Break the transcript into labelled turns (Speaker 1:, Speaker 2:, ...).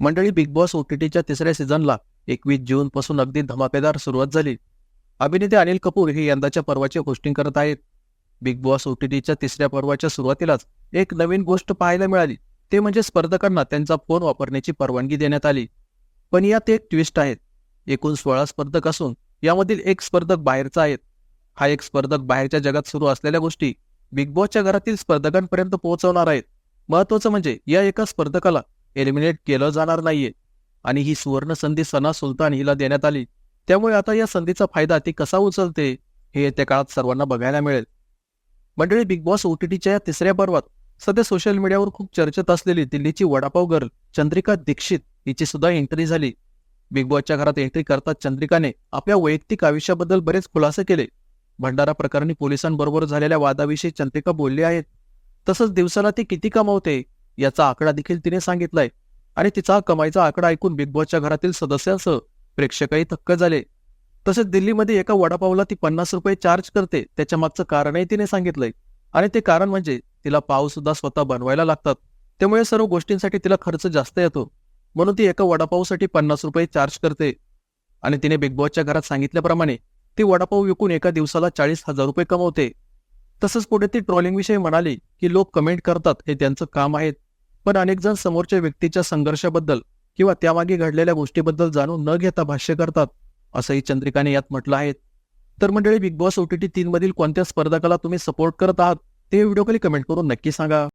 Speaker 1: मंडळी big boss ओटीटीच्या तिसऱ्या सीझनला एकवीस जून पासून अगदी धमाकेदार सुरुवात झाली. अभिनेते अनिल कपूर हे यंदाच्या पर्वाचे होस्टिंग करत आहेत. बिग बॉस ओटीटीच्या तिसऱ्या पर्वाच्या सुरुवातीलाच एक नवीन गोष्ट पाहायला मिळाली. ते म्हणजे स्पर्धकांना त्यांचा फोन वापरण्याची परवानगी देण्यात आली. पण यात एक ट्विस्ट आहेत एकूण सोळा स्पर्धक असून यामधील एक स्पर्धक बाहेरचा आहेत हा एक स्पर्धक बाहेरच्या जगात सुरू असलेल्या गोष्टी बिग बॉसच्या घरातील स्पर्धकांपर्यंत पोहोचवणार आहेत. महत्वाचं म्हणजे या एका स्पर्धकाला एलिमिनेट केलं जाणार नाहीये. आणि ही सुवर्ण संधी सना सुलतान हिला देण्यात आली. त्यामुळे आता या संधीचा फायदा ती कसा उचलते हे येत्या काळात सर्वांना बघायला मिळेल. मंडळी बिग बॉस ओटीटीच्या या तिसऱ्या पर्वात सध्या सोशल मीडियावर खूप चर्चेत असलेली दिल्लीची वडापाव गर्ल चंद्रिका दीक्षित हिची सुद्धा एंट्री झाली. बिग बॉसच्या घरात एंट्री करताच चंद्रिकाने आपल्या वैयक्तिक आयुष्याबद्दल बरेच खुलासे केले. भंडारा प्रकरणी पोलिसांबरोबर झालेल्या वादाविषयी चंद्रिका बोलली आहेत. तसंच दिवसाला ती किती कमावते याचा आकडा देखील तिने सांगितलाय. आणि तिचा कमाईचा आकडा ऐकून बिग बॉसच्या घरातील सदस्यांसह प्रेक्षकही थक्क झाले. तसेच दिल्लीमध्ये एका वडापावला ती पन्नास रुपये चार्ज करते त्याच्या मागचं कारणही तिने सांगितलंय. आणि ते कारण म्हणजे तिला पाव सुद्धा स्वतः बनवायला लागतात. त्यामुळे सर्व गोष्टींसाठी तिला खर्च जास्त येतो. म्हणून ती एका वडापावसाठी पन्नास रुपये चार्ज करते. आणि तिने बिग बॉसच्या घरात सांगितल्याप्रमाणे ती वडापाव विकून एका दिवसाला चाळीस हजार रुपये कमवते. तसंच पुढे ती ट्रॉलिंगविषयी म्हणाली की लोक कमेंट करतात हे त्यांचं काम आहेत पण अनेक जण समोरच्या व्यक्तीच्या संघर्षाबद्दल किंवा त्यामागे घडलेल्या गोष्टीबद्दल जाणून न घेता भाष्य करतात असंही चंद्रिकाने यात म्हटलं आहे. तर मंडळी बिग बॉस ओटीटी तीन मधील कोणत्या स्पर्धकाला तुम्ही सपोर्ट करत आहात ते व्हिडिओ खाली कमेंट करून नक्की सांगा.